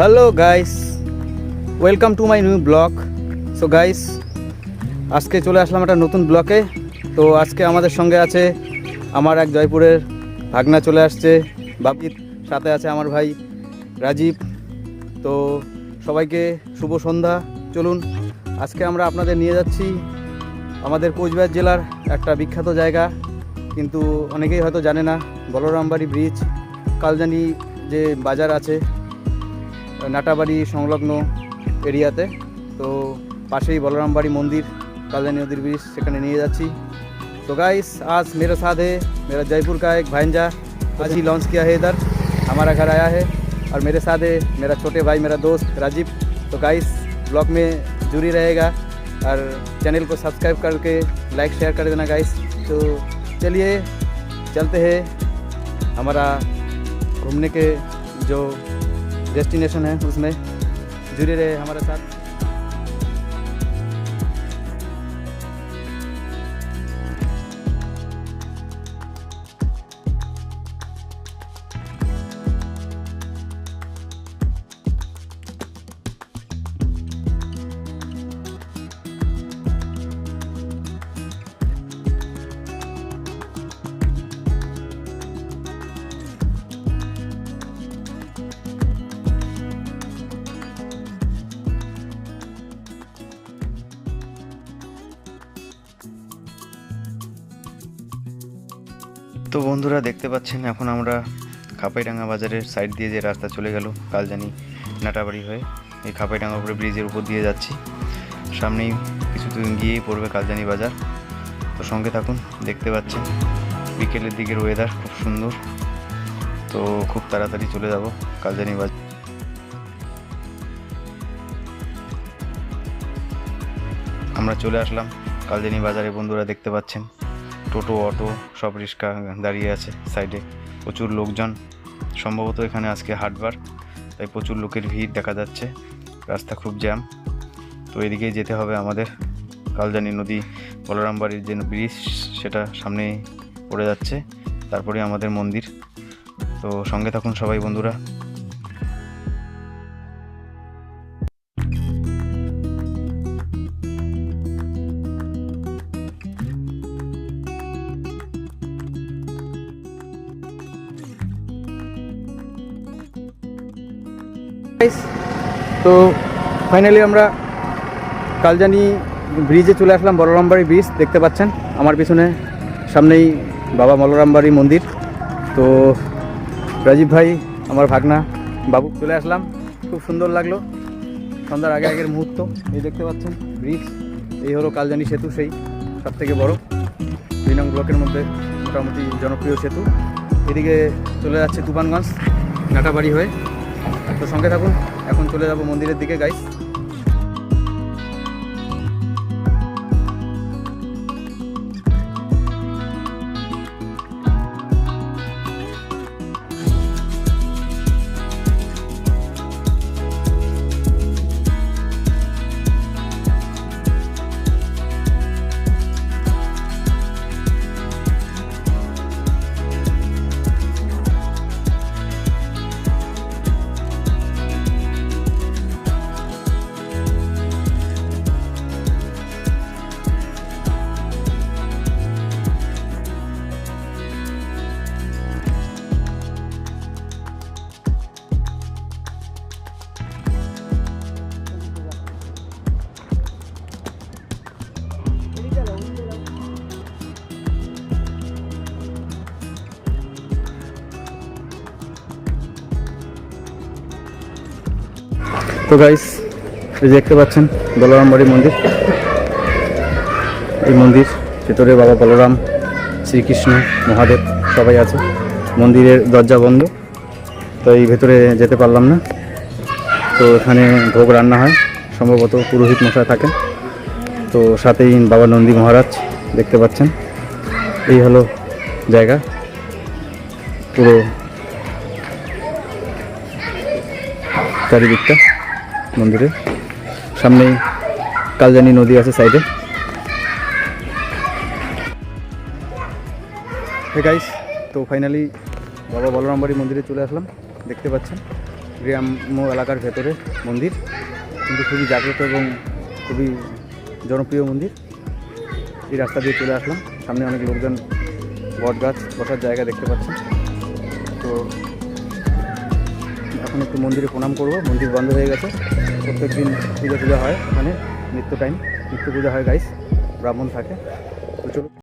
Hello guys welcome to my new blog so guys আজকে চলে আসলাম একটা নতুন ব্লকে তো আজকে আমাদের সঙ্গে আছে আমার এক জয়পুরের ভাগনা চলে আসছে। বাপির সাথে আছে আমার ভাই রাজীব। তো সবাইকে শুভ সন্ধ্যা। চলুন, আজকে আমরা আপনাদের নিয়ে যাচ্ছি আমাদের কোচবিহার জেলার একটা বিখ্যাত জায়গা। কিন্তু অনেকেই হয়তো জানে না, বলরামবাড়ি ব্রিজ। কালজানি যে বাজার আছে নাটাবাড়ি সংলগ্ন এরিয়াতে তো পাশেই বলরামবাড়ি মন্দির कालजानी नदी ब्रिज সেখানে নিয়ে যাচ্ছি तो गाइस आज मेरे साथ है मेरा जयपुर का एक भांजा आज ही लॉन्च किया है इधर हमारा घर आया है और मेरे साथ है मेरा छोटे भाई मेरा दोस्त राजीव तो गाइस ब्लॉग में जुड़ी रहेगा और चैनल को सब्सक्राइब करके लाइक शेयर कर देना गाइस तो चलिए चलते हैं हमारा घूमने के जो डेस्टिनेशन है उसमें। जुड़े रहे हमारे साथ। তো বন্ধুরা দেখতে পাচ্ছেন, এখন আমরা খাপাইডাঙ্গা বাজারের সাইড দিয়ে যে রাস্তা চলে গেল কালজানি নাটাবাড়ি হয়ে এই খাপাইডাঙ্গা উপরে ব্রিজের উপর দিয়ে যাচ্ছি। সামনেই কিছুদিন গিয়েই পড়বে কালজানি বাজার। তো সঙ্গে থাকুন, দেখতে পাচ্ছেন, বিকেলের দিকের ওয়েদার খুব সুন্দর। তো খুব তাড়াতাড়ি চলে যাব কালজানি বাজার। আমরা চলে আসলাম কালজানি বাজারে, বন্ধুরা দেখতে পাচ্ছেন। টোটো, অটো সব রিক্সা দাঁড়িয়ে আছে সাইডে। প্রচুর লোকজন। সম্ভবত এখানে আজকে হাটবার তাই প্রচুর লোকের ভিড় দেখা যাচ্ছে। রাস্তা খুব জ্যাম। তো এদিকেই যেতে হবে আমাদের। কালজানি নদী, বলরামবাড়ির যে ব্রিজ, সেটা সামনেই পড়ে যাচ্ছে। তারপরে আমাদের মন্দির। তো সঙ্গে থাকুন সবাই বন্ধুরা। তো ফাইনালি আমরা কালজানি ব্রিজে চলে আসলাম বলরামবাড়ি ব্রিজ দেখতে পাচ্ছেন? আমার পিছনে সামনেই বাবা বলরামবাড়ি মন্দির। তো রাজীব ভাই, আমার ভাগনা, বাবু, চলে আসলাম। খুব সুন্দর লাগল। সন্ধ্যার আগে আগের মুহূর্ত, এই দেখতে পাচ্ছেন ব্রিজ এই হলো কালজানি সেতু, সেই সব থেকে বড়। দুই নং ব্লকের মধ্যে মোটামুটি জনপ্রিয় সেতু। এদিকে চলে যাচ্ছে তুফানগঞ্জ, নাটাবাড়ি হয়ে। তো সঙ্গে থাকুন এখন চলে যাব মন্দিরের দিকে গাইস তো গাইস এই দেখতে পাচ্ছেন বলরাম বলরামবাড়ি মন্দির। এই মন্দির, ভেতরে বাবা বলরাম শ্রীকৃষ্ণ, মহাদেব সবাই আছে। মন্দিরের দরজা বন্ধ, তো এই ভেতরে যেতে পারলাম না। তো এখানে ভোগ রান্না হয়, সম্ভবত পুরোহিত মশাই থাকেন। তো সাথেই বাবা নন্দী মহারাজ, দেখতে পাচ্ছেন। এই হলো জায়গা। পুরো চারিদিকটা। মন্দিরের সামনেই কালজানি নদী আছে সাইডে। গাইস তো ফাইনালি বাবা বলরামবাড়ি মন্দিরে চলে আসলাম। দেখতে পাচ্ছেন, গ্রাম্য এলাকার ভেতরে মন্দির। কিন্তু খুবই জাগ্রত এবং খুবই জনপ্রিয় মন্দির। এই রাস্তা দিয়ে চলে আসলাম। সামনে অনেক লোকজন বট গাছ বসার জায়গা দেখতে পাচ্ছেন। তো এখন একটু মন্দিরে প্রণাম করব। মন্দির বন্ধ হয়ে গেছে। প্রত্যেক দিন পুজো পুজো হয় ওখানে নিত্য টাইম। নিত্য পুজো হয় গাইস ব্রাহ্মণ থাকে। তো চলো